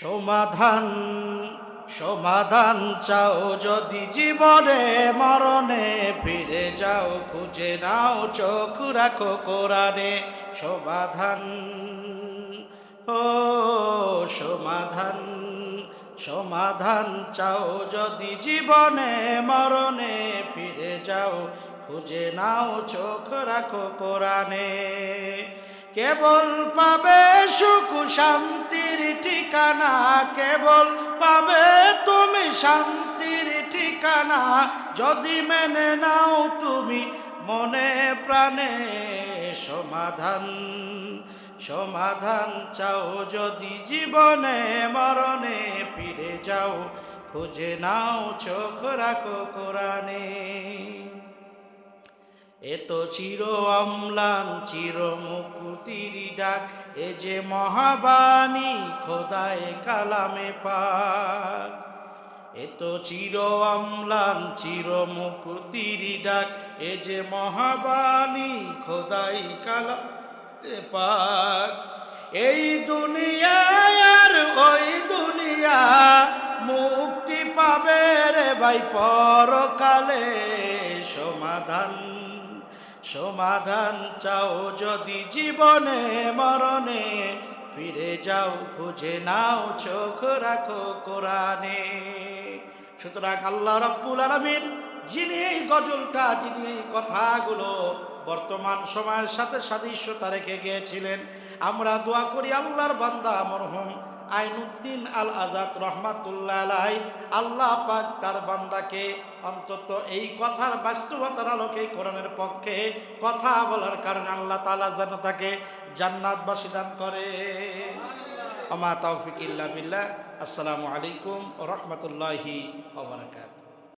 সমাধান সমাধান চাও যদি জীবনে মরণে ফিরে যাও, খুঁজে নাও, চোখ রাখো কোরআনে সমাধান। ও সমাধান সমাধান চাও যদি জীবনে মরণে ফিরে যাও, খুঁজে নাও, চোখ রাখো কোরআনে। কেবল পাবে সুখ শান্তির ঠিকানা কেবল পাবে তুমি শান্তির ঠিকানা। যদি মেনে নাও তুমি মনে প্রাণে সমাধান সমাধান চাও। যদি জীবনে মরণে ফিরে যাও, খুঁজে নাও, চোখ রাখো কোরআনে। এ তো চির অম্লান, চির মুকুতির ডাক, এ যে মহাবাণী খোদায় কালামে পাক। এ তো চির অম্লান, চির মুকুতির ডাক, এ যে মহাবাণী খোদাই কালামে পাক। এই দুনিয়ায় আর ওই দুনিয়া মুক্তি পাবে রে ভাই পরকালে সমাধান। সমাধান চাও যদি জীবনে, মরণে, ফিরে যাও, খুঁজে নাও, চোখ রাখো কোরআনে। সুতরাং আল্লাহ রব্বুল আলমিন যিনি এই গজলটা, যিনি এই কথাগুলো বর্তমান সময়ের সাথে সাদৃশ্যতা রেখে গিয়েছিলেন, আমরা দোয়া করি আল্লাহর বান্দা, মরহুম আইনুদ্দিন আল আজাদ রহমাতুল্লাহ আলাই আল্লাহ পাক তার বান্দাকে অন্তত এই কথার বাস্তবতার আলোকে কোরআনের পক্ষে কথা বলার কারণে আল্লাহ তালা যেন তাকে জান্নাতবাসী দান করে। আমা তৌফিক ইল্লা বিল্লাহ। আসসালামু আলাইকুম রহমতুল্লাহি ওবরাকাত